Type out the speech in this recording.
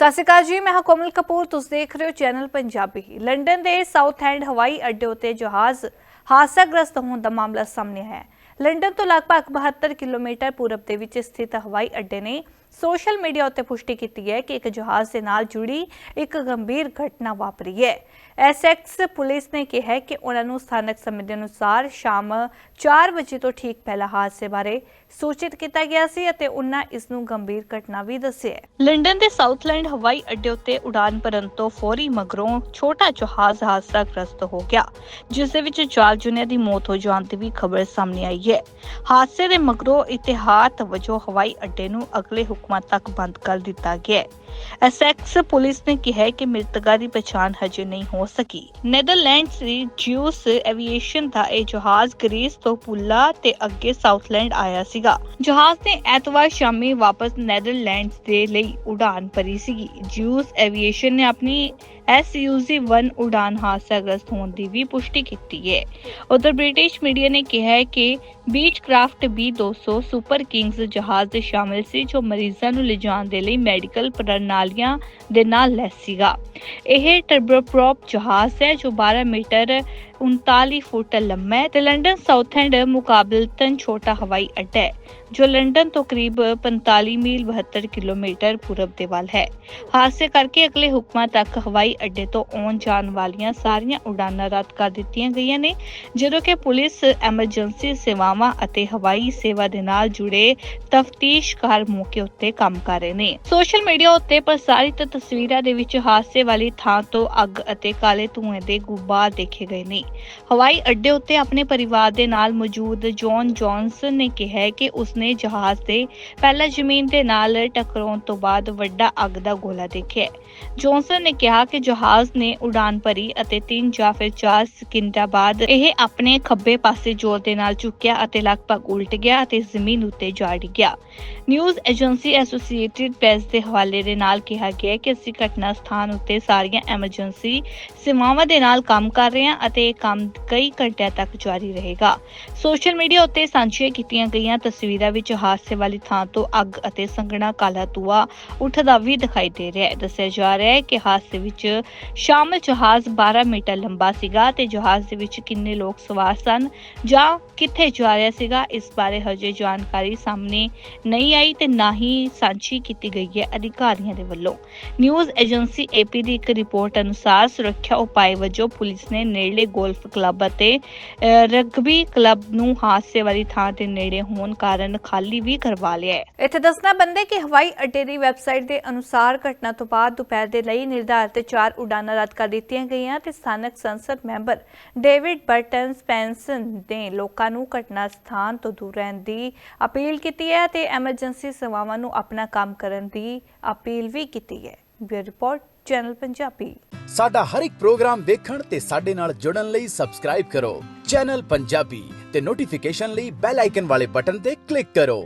ਸਤਿ ਸ਼੍ਰੀ ਅਕਾਲ ਜੀ, ਮੈਂ ਹਾਂ ਕੋਮਲ ਕਪੂਰ। ਤੁਸੀਂ ਦੇਖ ਰਹੇ ਹੋ ਚੈਨਲ ਪੰਜਾਬੀ। ਲੰਡਨ ਦੇ ਸਾਊਥ ਐਂਡ ਹਵਾਈ ਅੱਡੇ ਉੱਤੇ ਜਹਾਜ਼ ਹਾਦਸਾਗ੍ਰਸਤ ਹੋਣ ਦਾ ਮਾਮਲਾ ਸਾਹਮਣੇ ਆਇਆ ਹੈ। ਲੰਡਨ ਤੋਂ ਲਗਭਗ 72 ਕਿਲੋਮੀਟਰ ਪੂਰਬ ਦੇ ਵਿੱਚ ਸਥਿਤ ਹਵਾਈ ਅੱਡੇ ਨੇ ਸੋਸ਼ਲ ਮੀਡੀਆ ਉੱਤੇ ਪੁਸ਼ਟੀ ਕੀਤੀ ਹੈ ਕਿ ਇੱਕ ਜਹਾਜ਼ ਦੇ ਨਾਲ ਜੁੜੀ ਇੱਕ ਗੰਭੀਰ ਘਟਨਾ ਵਾਪਰੀ ਹੈ। ਐਸਐਕਸ ਪੁਲਿਸ ਨੇ ਕਿਹਾ ਕਿ ਉਹਨਾਂ ਨੂੰ ਸਥਾਨਕ ਸਮੇਂ ਦੇ ਅਨੁਸਾਰ ਸ਼ਾਮ 4 ਵਜੇ ਤੋਂ ਠੀਕ ਪਹਿਲਾਂ ਹਾਦਸੇ ਬਾਰੇ ਸੂਚਿਤ ਕੀਤਾ ਗਿਆ ਸੀ ਅਤੇ ਉਹਨਾਂ ਇਸ ਨੂੰ ਗੰਭੀਰ ਘਟਨਾ ਵੀ ਦੱਸਿਆ ਲੰਡਨ ਦੇ ਸਾਊਥਲੈਂਡ ਹਵਾਈ ਅੱਡੇ ਉੱਤੇ ਉਡਾਨ ਭਰਨ ਤੋਂ ਫੌਰੀ ਮਗਰੋਂ ਛੋਟਾ ਜਹਾਜ਼ ਹਾਦਸਾਗ੍ਰਸਤ ਹੋ ਗਿਆ, ਜਿਸ ਦੇ ਵਿੱਚ ਚਾਰ ਜੁਨਿਆਂ ਦੀ ਮੌਤ ਹੋ ਜਾਣ ਦੀ ਵੀ ਖਬਰ ਸਾਹਮਣੇ ਆਈ ਹੈ। ਹਾਦਸੇ ਦੇ ਮਗਰੋਂ ਇਤਿਹਾਸ ਵਜੋਂ ਹਵਾਈ ਅੱਡੇ ਨੂੰ ਅਗਲੇ ਹੁਕਮਾਂ ਤੱਕ ਬੰਦ ਕਰ ਦਿੱਤਾ ਗਿਆ ਹੈ। ਐਸਐਕਸ ਪੁਲਿਸ ਨੇ ਕਿਹਾ ਕਿ ਮ੍ਰਿਤਕਾਂ ਦੀ ਪਛਾਣ ਹਜੇ ਨਹੀਂ ਹੋ ਸਕੀ। ਨੈਦਰਲੈਂਡਸ ਦੀ ਜਿਊਸ ਐਵੀਏਸ਼ਨ ਦਾ ਇਹ ਜਹਾਜ਼ ਗ੍ਰੀਸ ਤੋਂ ਪੁੱਲਾ ਤੇ ਅੱਗੇ ਸਾਊਥਲੈਂਡ ਆਇਆ ਸੀਗਾ। ਜਹਾਜ਼ ਨੇ ਐਤਵਾਰ ਸ਼ਾਮੀ ਵਾਪਸ ਨੈਦਰਲੈਂਡਸ ਦੇ ਲਈ ਉਡਾਨ ਭਰੀ ਸੀਗੀ। ਜਿਊਸ ਐਵੀਏਸ਼ਨ ਨੇ ਆਪਣੀ SUZ-1 ਉਡਾਨ ਹਾਦਸਾਗ੍ਰਸਤ ਹੋਣ ਦੀ ਵੀ ਪੁਸ਼ਟੀ ਕੀਤੀ ਹੈ। ਉਧਰ ਬ੍ਰਿਟਿਸ਼ ਮੀਡੀਆ ਨੇ ਕਿਹਾ ਹੈ ਕਿ ਬੀਚਕ੍ਰਾਫਟ B200 ਸੁਪਰ ਕਿੰਗਸ ਜਹਾਜ਼ ਦੇ ਸ਼ਾਮਿਲ ਸੀ, ਜੋ ਮਰੀ ਮਰੀਜ਼ਾਂ ਨੂੰ ਲਿਜਾਣ ਦੇ ਲਈ ਮੈਡੀਕਲ ਪ੍ਰਣਾਲੀਆਂ ਦੇ ਨਾਲ ਲੈਸ ਸੀਗਾ। ਇਹ ਟਰਬੋਪ੍ਰੋਪ ਜਹਾਜ਼ ਹੈ ਜੋ 12 ਮੀਟਰ 39 ਫੁੱਟ ਲੰਮਾ ਹੈ ਤੇ ਲੰਡਨ ਸਾਊਥਐਂਡ ਮੁਕਾਬਲਤਨ ਛੋਟਾ ਹਵਾਈ ਅੱਡਾ ਹੈ ਜੋ ਲੰਡਨ ਤੋਂ ਕਰੀਬ 45 ਮੀਲ 72 ਕਿਲੋਮੀਟਰ ਪੂਰਬ ਦੇ ਵੱਲ ਹੈ ਹਾਦਸੇ ਕਰਕੇ ਅਗਲੇ ਹੁਕਮਾਂ ਤੱਕ ਹਵਾਈ ਅੱਡੇ ਤੋਂ ਆਉਣ ਜਾਣ ਵਾਲੀਆਂ ਸਾਰੀਆਂ ਉਡਾਨਾਂ ਰੱਦ ਕਰ ਦਿੱਤੀਆਂ ਗਈਆਂ ਨੇ ਜਦੋਂ ਕਿ ਪੁਲਿਸ ਐਮਰਜੈਂਸੀ ਸੇਵਾਵਾਂ ਅਤੇ ਹਵਾਈ ਸੇਵਾ ਦੇ ਨਾਲ ਜੁੜੇ ਤਫਤੀਸ਼ਕਾਰ ਮੌਕੇ ਉੱਤੇ ਕੰਮ ਕਰ ਰਹੇ ਨੇ ਸੋਸ਼ਲ ਮੀਡੀਆ ਉੱਤੇ ਪ੍ਰਸਾਰਿਤ ਤਸਵੀਰਾਂ ਦੇ ਵਿੱਚ ਹਾਦਸੇ ਵਾਲੀ ਥਾਂ ਤੋਂ ਅੱਗ ਅਤੇ ਕਾਲੇ ਧੂਏ ਦੇ ਗੁਬਾਰ ਦੇਖੇ ਗਏ ਨੇ ਹਵਾਈ ਅੱਡੇ ਉੱਤੇ ਆਪਣੇ ਪਰਿਵਾਰ ਦੇ ਨਾਲ ਮੌਜੂਦ ਜੌਨ ਜੌਨਸਨ ਨੇ ਕਿਹਾ ਕਿ ਉਸਨੇ ਜਹਾਜ਼ ਦੇ ਪਹਿਲਾਂ ਜ਼ਮੀਨ ਦੇ ਨਾਲ ਟਕਰਾਉਣ ਤੋਂ ਬਾਅਦ ਵੱਡਾ ਅੱਗ ਦਾ ਗੋਲਾ ਦੇਖਿਆ ਜੌਨਸਨ ਨੇ ਕਿਹਾ ਕਿ ਜਹਾਜ਼ ਨੇ ਉਡਾਨ ਭਰੀ ਅਤੇ 3 ਜਾਂ ਫਿਰ 4 ਸਕਿੰਟਾਂ ਬਾਅਦ ਇਹ ਆਪਣੇ ਖੱਬੇ ਪਾਸੇ ਜ਼ੋਰ ਦੇ ਨਾਲ ਝੁਕਿਆ ਅਤੇ ਲਗਭਗ ਉਲਟ ਗਿਆ ਅਤੇ ਜ਼ਮੀਨ ਉੱਤੇ ਜਾ ਡਿੱਗਿਆ ਨਿਊਜ਼ ਏਜੰਸੀ ਐਸੋਸੀਏਟਿਡ ਪ੍ਰੈਸ ਦੇ ਹਵਾਲੇ ਦੇ ਨਾਲ ਕਿਹਾ ਗਿਆ ਕਿ ਅਸੀਂ ਘਟਨਾ ਸਥਾਨ ਉੱਤੇ ਸਾਰੀਆਂ ਐਮਰਜੈਂਸੀ ਸੇਵਾਵਾਂ ਦੇ ਨਾਲ ਕੰਮ ਕਰ ਰਹੇ ਹਾਂ ਅਤੇ ਇਹ ਕੰਮ ਕਈ ਘੰਟਿਆਂ ਤੱਕ ਜਾਰੀ ਰਹੇਗਾ। ਸੋਸ਼ਲ ਮੀਡੀਆ ਉੱਤੇ ਸਾਂਝੀਆਂ ਕੀਤੀਆਂ ਗਈਆਂ ਤਸਵੀਰਾਂ ਵਿੱਚ ਹਾਦਸੇ ਵਾਲੀ ਥਾਂ ਤੋਂ ਅੱਗ ਅਤੇ ਸੰਘਣਾ ਕਾਲਾ ਧੂਆ ਉੱਠਦਾ ਵੀ ਦਿਖਾਈ ਦੇ ਰਿਹਾ ਹੈ। ਦੱਸਿਆ ਜਾ ਰਿਹਾ ਹੈ ਕਿ ਹਾਦਸੇ ਵਿੱਚ ਸ਼ਾਮਲ ਜਹਾਜ਼ 12 ਮੀਟਰ ਲੰਬਾ ਸੀਗਾ ਤੇ ਜਹਾਜ਼ ਦੇ ਵਿੱਚ ਕਿੰਨੇ ਲੋਕ ਸਵਾਰ ਸਨ ਜਾਂ ਕਿੱਥੇ ਜਾ ਰਿਹਾ ਸੀਗਾ, ਇਸ ਬਾਰੇ ਹਜੇ ਜਾਣਕਾਰੀ ਸਾਹਮਣੇ ਨਹੀਂ ਆਈ ਤੇ ਨਾ ਹੀ ਸਾਂਝੀ ਕੀਤੀ ਗਈ ਹੈ ਅਧਿਕਾਰੀਆਂ ਦੇ ਵੱਲੋਂ। ਨਿਊਜ਼ ਏਜੰਸੀ ਏਪੀ ਦੀ ਇੱਕ ਰਿਪੋਰਟ ਅਨੁਸਾਰ ਸੁਰੱਖਿਆ ਉਪਾਏ ਵਜੋਂ ਪੁਲਿਸ ਨੇ ਨੇੜਲੇ ਗੋਲਫ ਕਲੱਬ ਅਤੇ ਰਗਬੀ ਕਲੱਬ ਨੂੰ ਹਾਦਸੇ ਵਾਲੀ ਥਾਂ ਤੇ ਨੇੜੇ ਹੋਣ ਕਾਰਨ ਖਾਲੀ ਵੀ ਕਰਵਾ ਲਿਆ ਹੈ। ਇੱਥੇ ਦੱਸਣਾ ਬੰਦੇ ਕਿ ਹਵਾਈ ਅੱਡੇ ਦੀ ਵੈਬਸਾਈਟ ਦੇ ਅਨੁਸਾਰ ਘਟਨਾ ਤੋਂ ਬਾਅਦ ਦੁਪਹਿਰ ਦੁਪਹਿਰ ਦੇ ਲਈ ਨਿਰਧਾਰਿਤ ਚਾਰ ਉਡਾਨਾਂ ਰੱਦ ਕਰ ਦਿੱਤੀਆਂ ਗਈਆਂ ਤੇ ਸਥਾਨਕ ਸੰਸਦ ਮੈਂਬਰ ਡੇਵਿਡ ਬਰਟਨ ਸਪੈਂਸਨ ਨੇ ਲੋਕਾਂ ਨੂੰ ਘਟਨਾ ਸਥਾਨ ਤੋਂ ਦੂਰ ਰਹਿਣ ਦੀ ਅਪੀਲ ਕੀਤੀ ਹੈ ਤੇ ਐਮਰਜੈਂਸੀ ਸੇਵਾਵਾਂ ਨੂੰ ਆਪਣਾ ਕੰਮ ਕਰਨ ਦੀ ਅਪੀਲ ਵੀ ਕੀਤੀ ਹੈ। Bureau report, channel Punjabi. ਸਾਡਾ ਹਰ ਇੱਕ ਪ੍ਰੋਗਰਾਮ ਦੇਖਣ ਤੇ ਸਾਡੇ ਨਾਲ ਜੁੜਨ ਲਈ ਸਬਸਕ੍ਰਾਈਬ ਕਰੋ। ਚੈਨਲ ਪੰਜਾਬੀ ਤੇ ਨੋਟੀਫਿਕੇਸ਼ਨ ਲਈ ਬੈਲ ਆਈਕਨ ਵਾਲੇ ਬਟਨ ਤੇ ਕਲਿੱਕ ਕਰੋ।